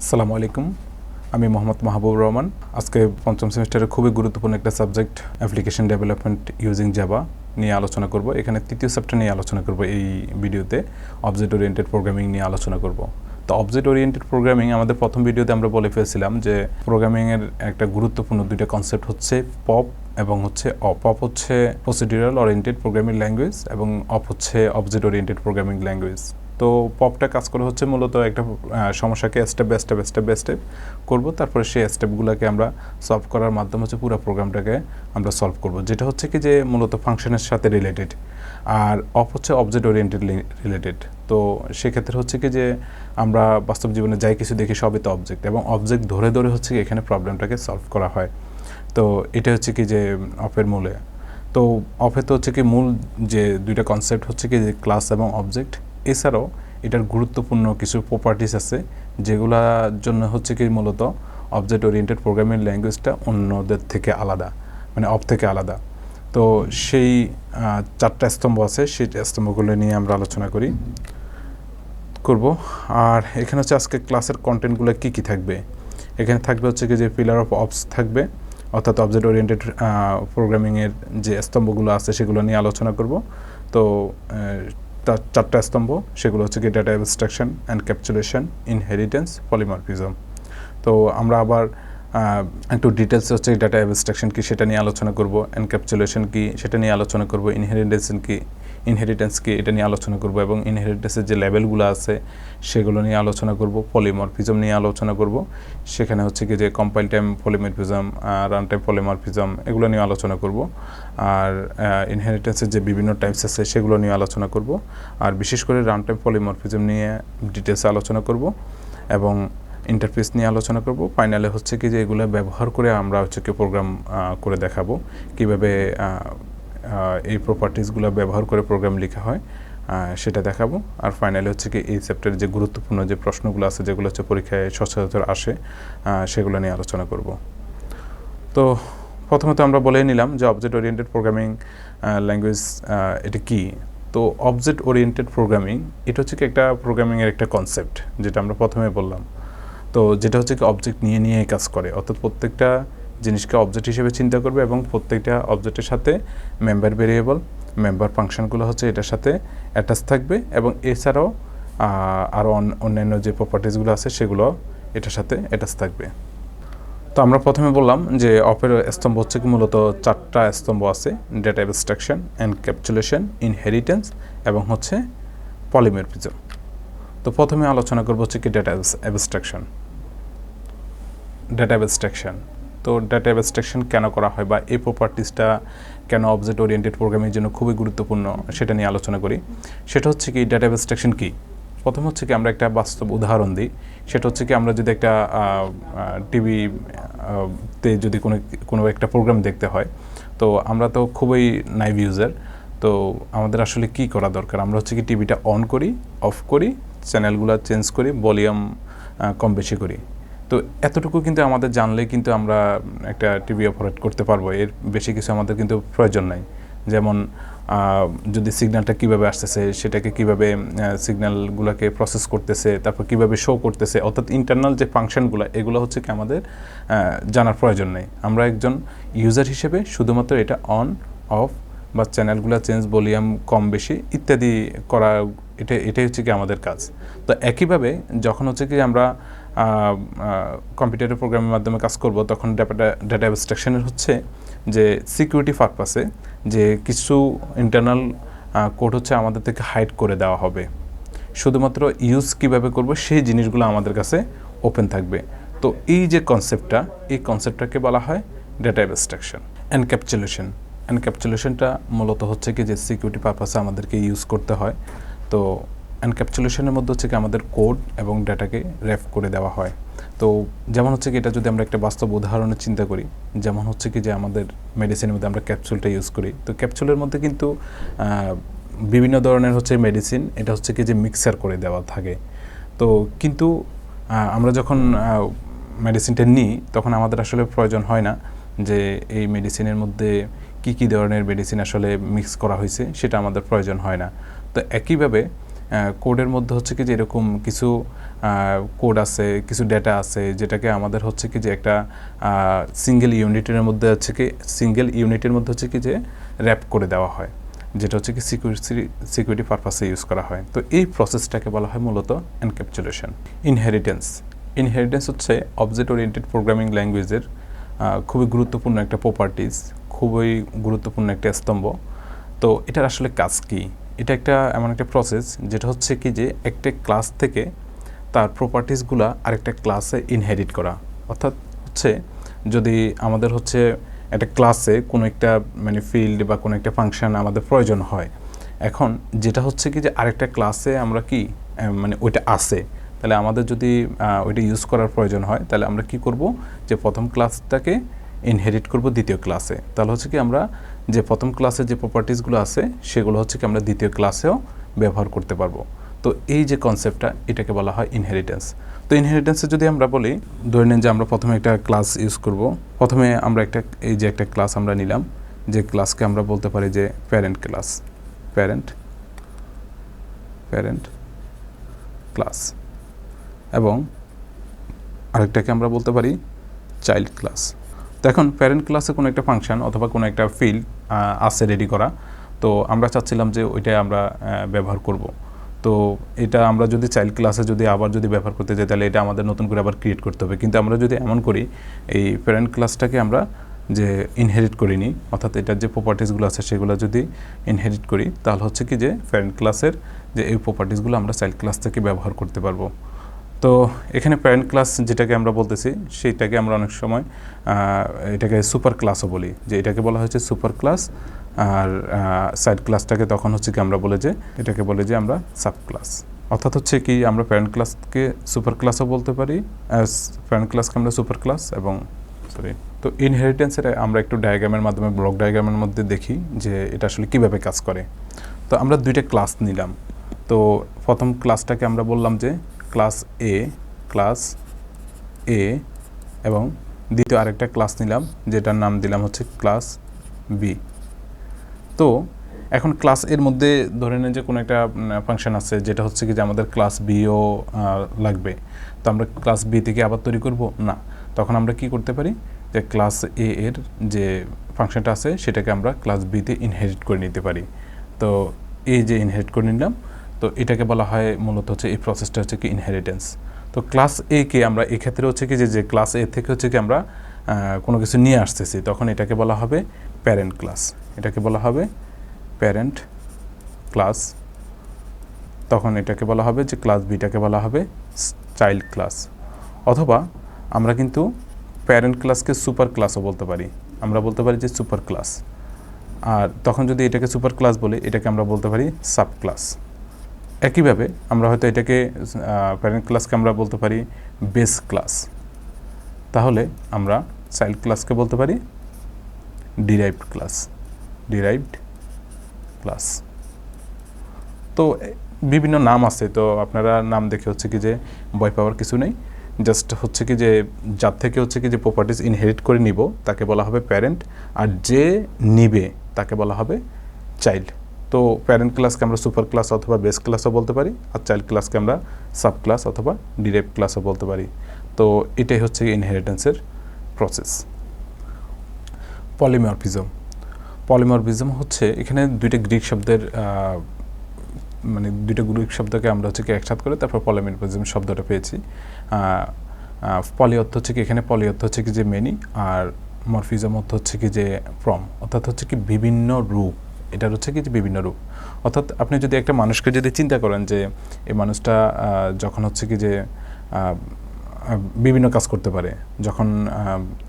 আসসালামু আলাইকুম। আমি মোহাম্মদ মাহবুব রহমান। আজকে পঞ্চম সেমিস্টারের খুবই গুরুত্বপূর্ণ একটা subject application development using Java নিয়ে আলোচনা করব। এখানে তৃতীয় চ্যাপ্টার নিয়ে আলোচনা করব এই ভিডিওতে। অবজেক্ট ওরিয়েন্টেড প্রোগ্রামিং নিয়ে আলোচনা করব। তো অবজেক্ট ওরিয়েন্টেড প্রোগ্রামিং আমাদের প্রথম ভিডিওতে আমরা বলে ফেলছিলাম যে প্রোগ্রামিংয়ের একটা গুরুত্বপূর্ণ দুইটা কনসেপ্ট হচ্ছে পপ এবং হচ্ছে অপ অপ হচ্ছে প্রসিডিউরাল ওরিয়েন্টেড প্রোগ্রামিং ল্যাঙ্গুয়েজ এবং অপ হচ্ছে অবজেক্ট ওরিয়েন্টেড প্রোগ্রামিং ল্যাঙ্গুয়েজ তো পপটা কাজ করে হচ্ছে মূলত একটা সমস্যাকে step by step step by step করব। তারপরে সেই স্টেপগুলোকে আমরা সলভ করার মাধ্যমে হচ্ছে পুরো প্রোগ্রামটাকে আমরা সলভ করব। যেটা হচ্ছে কি যে মূলত ফাংশনের সাথে রিলেটেড আর অফ হচ্ছে অবজেক্ট ওরিয়েন্টেড রিলেটেড তো সেক্ষেত্রে হচ্ছে কি যে আমরা বাস্তব জীবনে যাই কিছু দেখি সবই তো অবজেক্ট এবং অবজেক্ট ধরে ধরে হচ্ছে কি এখানে প্রবলেমটাকে সলভ করা হয়। তো এটা হচ্ছে কি যে অফের মূলে। তো অফে তো হচ্ছে কি মূল যে দুইটা কনসেপ্ট হচ্ছে কি যে ক্লাস এবং অবজেক্ট এছাড়াও এটার গুরুত্বপূর্ণ কিছু প্রপার্টিস আছে যেগুলোর জন্য হচ্ছে কি মূলত অবজেক্ট ওরিয়েন্টেড প্রোগ্রামিং ল্যাঙ্গুয়েজটা অন্যদের থেকে আলাদা মানে অফ থেকে আলাদা। তো সেই চারটা স্তম্ভ আছে, সেই স্তম্ভগুলো নিয়ে আমরা আলোচনা করি, করব। আর এখানে হচ্ছে আজকে ক্লাসের কন্টেন্টগুলো কি কি থাকবে? এখানে থাকবে হচ্ছে কি যে পিলার অফ অপস থাকবে, অর্থাৎ অবজেক্ট ওরিয়েন্টেড প্রোগ্রামিংয়ের যে স্তম্ভগুলো আছে সেগুলো নিয়ে আলোচনা করব। তো তার চারটা স্তম্ভ, সেগুলো হচ্ছে কি data abstraction and encapsulation inheritance polymorphism তো আমরা আবার একটু ডিটেলস হচ্ছে ডাটা অ্যাবস্ট্রাকশন কি সেটা নিয়ে আলোচনা করব এনক্যাপচুলেশন কি সেটা নিয়ে আলোচনা করব ইনহেরিটেন্স কি ইনহেরিটেন্স কি এটা নিয়ে আলোচনা করব এবং ইনহেরিটেন্সের যে লেভেলগুলো আছে, সেগুলো নিয়ে আলোচনা করব পলিমরফিজম নিয়ে আলোচনা করব। সেখানে হচ্ছে কি যে compile time polymorphism run time polymorphism এগুলো নিয়ে আলোচনা করব। আর ইনহেরিটেন্সের যে বিভিন্ন টাইপস আছে, সেগুলো নিয়ে আলোচনা করব। আর বিশেষ করে রান টাইম পলিমরফিজম নিয়ে ডিটেলসে আলোচনা করব এবং ইন্টারফেস নিয়ে আলোচনা করব। ফাইনালে হচ্ছে কি যে এগুলো ব্যবহার করে আমরা হচ্ছে কি প্রোগ্রাম করে দেখাবো। কীভাবে এই প্রপার্টিসগুলো ব্যবহার করে প্রোগ্রাম লেখা হয় সেটা দেখাবো। আর ফাইনালি হচ্ছে কি এই চ্যাপ্টারের যে গুরুত্বপূর্ণ যে প্রশ্নগুলো আছে, যেগুলো হচ্ছে পরীক্ষায় সচরাচর আসে সেগুলো নিয়ে আলোচনা করব। তো প্রথমত আমরা বলেই নিলাম যে অবজেক্ট ওরিয়েন্টেড প্রোগ্রামিং ল্যাঙ্গুয়েজ এটা কি? তো অবজেক্ট ওরিয়েন্টেড প্রোগ্রামিং এটা হচ্ছে কি একটা প্রোগ্রামিংয়ের একটা কনসেপ্ট যেটা আমরা প্রথমে বললাম। তো যেটা হচ্ছে কি অবজেক্ট নিয়ে নিয়ে কাজ করে। অর্থাৎ প্রত্যেকটা জিনিসকে অবজেক্ট হিসেবে চিন্তা করবে এবং প্রত্যেকটা অবজেক্টের সাথে মেম্বার ভেরিয়েবল মেম্বার ফাংশনগুলো হচ্ছে এটার সাথে অ্যাটাচ থাকবে এবং এছাড়াও আরও অন্যান্য যে প্রপার্টিসগুলো আছে সেগুলো এটার সাথে অ্যাটাচ থাকবে। তো আমরা প্রথমে বললাম যে অপের স্তম্ভ হচ্ছে কি মূলত চারটা স্তম্ভ আছে ডেটা অ্যাবস্ট্রাকশন এনক্যাপচুলেশন ইনহেরিটেন্স এবং হচ্ছে পলিমরফিজম তো প্রথমে আলোচনা করব হচ্ছে কি ডেটা অ্যাবস্ট্রাকশন ডেটা অ্যাবস্ট্রাকশন তো ডেটা অ্যাবস্ট্রাকশন কেন করা হয় বা এই প্রপার্টিসটা কেন অবজেক্ট ওরিয়েন্টেড প্রোগ্রামের জন্য খুবই গুরুত্বপূর্ণ সেটা নিয়ে আলোচনা করি। সেটা হচ্ছে কি ডেটা অ্যাবস্ট্রাকশন কী? প্রথম হচ্ছে কি, আমরা একটা বাস্তব উদাহরণ দিই। সেটা হচ্ছে কি, আমরা যদি একটা টিভি তে যদি কোনো কোনো একটা প্রোগ্রাম দেখতে হয়, তো আমরা তো খুবই নাইভ ইউজার তো আমাদের আসলে কি করা দরকার? আমরা হচ্ছে কি টিভিটা অন করি অফ করি চ্যানেলগুলো চেঞ্জ করি ভলিউম কম বেশি করি। তো এতটুকু কিন্তু আমাদের জানলে কিন্তু আমরা একটা টিভি অপারেট করতে পারব। এর বেশি কিছু আমাদের কিন্তু প্রয়োজন নাই। যেমন যদি সিগন্যালটা কীভাবে আসতেছে, সেটাকে কীভাবে সিগন্যালগুলোকে প্রসেস করতেছে, তারপর কীভাবে শো করতেছে, অর্থাৎ ইন্টারনাল যে ফাংশনগুলো এগুলো হচ্ছে কি আমাদের জানার প্রয়োজন নেই। আমরা একজন ইউজার হিসেবে শুধুমাত্র এটা অন অফ বা চ্যানেলগুলো চেঞ্জ ভলিউম কম বেশি ইত্যাদি করা, এটা, এটাই হচ্ছে কি আমাদের কাজ। তো একইভাবে যখন হচ্ছে কি আমরা কম্পিউটারের প্রোগ্রামের মাধ্যমে কাজ করব, তখন ডেটা ডেটা অ্যাবস্ট্রাকশনের হচ্ছে যে সিকিউরিটি পারপাসে যে কিছু ইন্টারনাল কোড হচ্ছে আমাদের থেকে হাইড করে দেওয়া হবে। শুধুমাত্র ইউজ কীভাবে করব, সেই জিনিসগুলো আমাদের কাছে ওপেন থাকবে। তো এই যে কনসেপ্টটা এই কনসেপ্টটাকে বলা হয় ডেটা অ্যাবস্ট্রাকশন এনক্যাপচুলেশন এনক্যাপচুলেশনটা মূলত হচ্ছে কি যে সিকিউরিটি পারপাসে আমাদেরকে ইউজ করতে হয়। তো এনক্যাপচুলেশনের মধ্যে হচ্ছে কি আমাদের কোড এবং ডেটাকে রেফ করে দেওয়া হয়। তো যেমন হচ্ছে কি এটা যদি আমরা একটা বাস্তব উদাহরণের চিন্তা করি, যেমন হচ্ছে কি যে আমাদের মেডিসিনের মধ্যে আমরা ক্যাপসুলটা ইউজ করি, তো ক্যাপসুলের মধ্যে কিন্তু বিভিন্ন ধরনের হচ্ছে মেডিসিন এটা হচ্ছে কি যে মিক্সার করে দেওয়া থাকে। তো কিন্তু আমরা যখন মেডিসিনটা নিই, তখন আমাদের আসলে প্রয়োজন হয় না যে এই মেডিসিনের মধ্যে কি কি ধরনের মেডিসিন আসলে মিক্স করা হয়েছে, সেটা আমাদের প্রয়োজন হয় না। তো একইভাবে কোডের মধ্যে হচ্ছে কি যে এরকম কিছু কোড আছে, কিছু ডেটা আছে, যেটাকে আমাদের হচ্ছে কি যে একটা সিঙ্গেল ইউনিটের মধ্যে হচ্ছে কি সিঙ্গেল ইউনিটের মধ্যে হচ্ছে কি যে র্যাপ করে দেওয়া হয়, যেটা হচ্ছে কি সিকিউরিটি সিকিউরিটি পারপাসে ইউজ করা হয়। তো এই প্রসেসটাকে বলা হয় মূলত এনক্যাপচুলেশন ইনহেরিটেন্স ইনহেরিটেন্স হচ্ছে অবজেক্ট ওরিয়েন্টেড প্রোগ্রামিং ল্যাঙ্গুয়েজের খুবই গুরুত্বপূর্ণ একটা প্রপার্টিস খুবই গুরুত্বপূর্ণ একটা স্তম্ভ। তো এটার আসলে কাজ কী? এটা একটা এমন একটা প্রসেস যেটা হচ্ছে কি যে একটা ক্লাস থেকে তার প্রপার্টিসগুলা আরেকটা ক্লাসে ইনহেরিট করা। অর্থাৎ হচ্ছে যদি আমাদের হচ্ছে একটা ক্লাসে কোনো একটা মানে ফিল্ড বা কোনো একটা ফাংশন আমাদের প্রয়োজন হয়, এখন যেটা হচ্ছে কি যে আরেকটা ক্লাসে আমরা কি মানে ওইটা আছে। তাহলে আমাদের যদি ওইটা ইউজ করার প্রয়োজন হয়, তাহলে আমরা কি করব যে প্রথম ক্লাসটাকে ইনহেরিট করব দ্বিতীয় ক্লাসে তাহলে হচ্ছে কি আমরা যে প্রথম ক্লাসে যে প্রপার্টিসগুলো আছে, সেগুলো হচ্ছে কি আমরা দ্বিতীয় ক্লাসেও ব্যবহার করতে পারব। তো এই যে কনসেপ্টটা এটাকে বলা হয় ইনহেরিটেন্স তো ইনহেরিটেন্সে যদি আমরা বলি, ধরে নেন যে আমরা প্রথমে একটা ক্লাস ইউজ করব। প্রথমে আমরা একটা, এই যে একটা ক্লাস আমরা নিলাম, যে ক্লাসকে আমরা বলতে পারি যে parent class parent parent class এবং আরেকটাকে আমরা বলতে পারি চাইল্ড ক্লাস তো এখন প্যারেন্ট ক্লাসে কোনো একটা ফাংশন অথবা কোনো একটা ফিল্ড আছে রেডি করা, তো আমরা চাচ্ছিলাম যে ওইটাই আমরা ব্যবহার করব। তো এটা আমরা যদি চাইল্ড ক্লাসে যদি আবার যদি ব্যবহার করতে যাই, তাহলে এটা আমাদের নতুন করে আবার ক্রিয়েট করতে হবে। কিন্তু আমরা যদি এমন করি, এই প্যারেন্ট ক্লাসটাকে আমরা যে ইনহেরিট করিনি অর্থাৎ এটার যে প্রপার্টিসগুলো আছে সেগুলো যদি ইনহেরিট করি, তাহলে হচ্ছে কি যে প্যারেন্ট ক্লাসের যে এই প্রপার্টিসগুলো আমরা চাইল্ড ক্লাস থেকে ব্যবহার করতে পারব। তো এখানে প্যারেন্ট ক্লাস যেটাকে আমরা বলতেছি, সেইটাকে আমরা অনেক সময় এটাকে সুপার ক্লাসও বলি, যে এটাকে বলা হচ্ছে সুপার ক্লাস আর সাইড ক্লাসটাকে তখন হচ্ছে কি আমরা বলে যে, এটাকে বলে যে আমরা সাব ক্লাস অর্থাৎ হচ্ছে কি আমরা প্যারেন্ট ক্লাসকে সুপার ক্লাসও বলতে পারি প্যারেন্ট ক্লাসকে আমরা সুপার ক্লাস এবং সরি তো ইনহেরিটেন্সের আমরা একটু ডায়াগ্রামের মাধ্যমে ব্লক ডায়াগ্রামের মধ্যে দেখি যে এটা আসলে কীভাবে কাজ করে। তো আমরা দুইটা ক্লাস নিলাম। তো প্রথম ক্লাসটাকে আমরা বললাম যে ক্লাস এ ক্লাস এ এবং দ্বিতীয় আরেকটা ক্লাস নিলাম, যেটার নাম দিলাম হচ্ছে ক্লাস বি তো এখন ক্লাস এর মধ্যে ধরে নেন যে কোনো একটা ফাংশন আছে, যেটা হচ্ছে কি যে আমাদের ক্লাস বিও লাগবে। তো আমরা ক্লাস বি থেকে আবার তৈরি করব? না। তখন আমরা কি করতে পারি? যে ক্লাস এ এর যে ফাংশনটা আছে, সেটাকে আমরা ক্লাস বিতে ইনহেরিট করে নিতে পারি। তো এই যে ইনহেরিট করে নিলাম তো এটাকে বলা হয় মূলত হচ্ছে এই প্রসেসটা হচ্ছে কি ইনহেরিটেন্স তো ক্লাস এ কে আমরা এক্ষেত্রে হচ্ছে কি যে যে ক্লাস এ থেকে হচ্ছে কি আমরা কোনো কিছু নিয়ে আসতেছি, তখন এটাকে বলা হবে প্যারেন্ট ক্লাস এটাকে বলা হবে প্যারেন্ট ক্লাস তখন এটাকে বলা হবে যে ক্লাস বিটাকে বলা হবে চাইল্ড ক্লাস অথবা আমরা কিন্তু প্যারেন্ট ক্লাসকে সুপার ক্লাসও বলতে পারি। আমরা বলতে পারি যে সুপার ক্লাস আর তখন যদি এটাকে সুপার ক্লাস বলি, এটাকে আমরা বলতে পারি সাব ক্লাস একইভাবে আমরা হয়তো এটাকে প্যারেন্ট ক্লাসকে আমরা বলতে পারি বেস ক্লাস তাহলে আমরা চাইল্ড ক্লাসকে বলতে পারি ডিরাইভড ক্লাস ডিরাইভড ক্লাস তো বিভিন্ন নাম আছে, তো আপনারা নাম দেখে হচ্ছে কি যে ভয় পাওয়ার কিছু নেই। জাস্ট হচ্ছে কি যে যার থেকে হচ্ছে কি যে প্রপার্টিস ইনহেরিট করে নিব, তাকে বলা হবে প্যারেন্ট আর যে নিবে, তাকে বলা হবে চাইল্ড তো প্যারেন্ট ক্লাসকে আমরা সুপার ক্লাস অথবা বেস ক্লাসও বলতে পারি আর চাইল্ড ক্লাসকে আমরা সাব ক্লাস অথবা ডিরেক্ট ক্লাসও বলতে পারি। তো এটাই হচ্ছে ইনহেরিটেন্সের প্রসেস পলিমরফিজম পলিমরফিজম হচ্ছে এখানে দুইটা গ্রিক শব্দের মানে দুইটা গ্রিক শব্দকে আমরা হচ্ছে কি একসাথে করে তারপর পলিমরফিজম শব্দটা পেয়েছি। পলি অর্থ হচ্ছে কি এখানে পলি অর্থ হচ্ছে কি যে মেনি আর মরফিজম অর্থ হচ্ছে কি যে ফ্রম অর্থাৎ হচ্ছে কি বিভিন্ন রূপ। এটার হচ্ছে কি বিভিন্ন রূপ। অর্থাৎ আপনি যদি একটা মানুষকে যদি চিন্তা করেন যে এই মানুষটা যখন হচ্ছে কি যে বিভিন্ন কাজ করতে পারে, যখন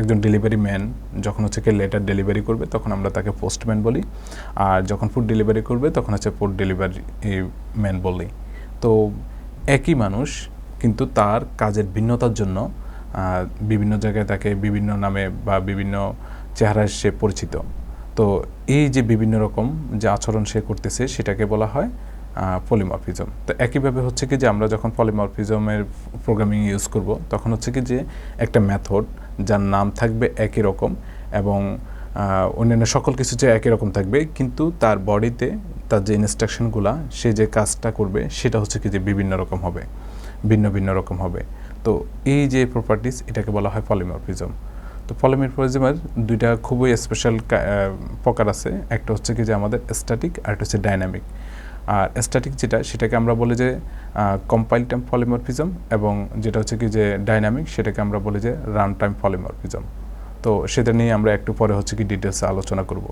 একজন ডেলিভারি ম্যান যখন হচ্ছে কি লেটার ডেলিভারি করবে, তখন আমরা তাকে পোস্টম্যান বলি। আর যখন ফুড ডেলিভারি করবে, তখন হচ্ছে ফুড ডেলিভারি ম্যান বলি। তো একই মানুষ কিন্তু তার কাজের ভিন্নতার জন্য বিভিন্ন জায়গায় তাকে বিভিন্ন নামে বা বিভিন্ন চেহারায় সে পরিচিত। তো এই যে বিভিন্ন রকম যে আচরণ সে করতেছে, সেটাকে বলা হয় পলিমরফিজম তো একইভাবে হচ্ছে কি যে আমরা যখন পলিমরফিজমের প্রোগ্রামিং ইউজ করব, তখন হচ্ছে কি যে একটা মেথড যার নাম থাকবে একই রকম এবং অন্যান্য সকল কিছু যে একই রকম থাকবে, কিন্তু তার বডিতে তার যে ইনস্ট্রাকশনগুলা সে যে কাজটা করবে, সেটা হচ্ছে কি যে বিভিন্ন রকম হবে, ভিন্ন ভিন্ন রকম হবে। তো এই যে প্রপার্টিস এটাকে বলা হয় পলিমরফিজম তো পলিমরফিজমের দুইটা খুবই স্পেশাল প্রকার আছে। একটা হচ্ছে কি যে আমাদের স্ট্যাটিক আর একটা হচ্ছে ডাইনামিক আর স্ট্যাটিক যেটা, সেটাকে আমরা বলি যে কম্পাইল টাইম পলিমরফিজম এবং যেটা হচ্ছে কি যে ডাইনামিক সেটাকে আমরা বলি যে রান টাইম পলিমরফিজম তো সেটা নিয়ে আমরা একটু পরে হচ্ছে কি ডিটেলসে আলোচনা করব।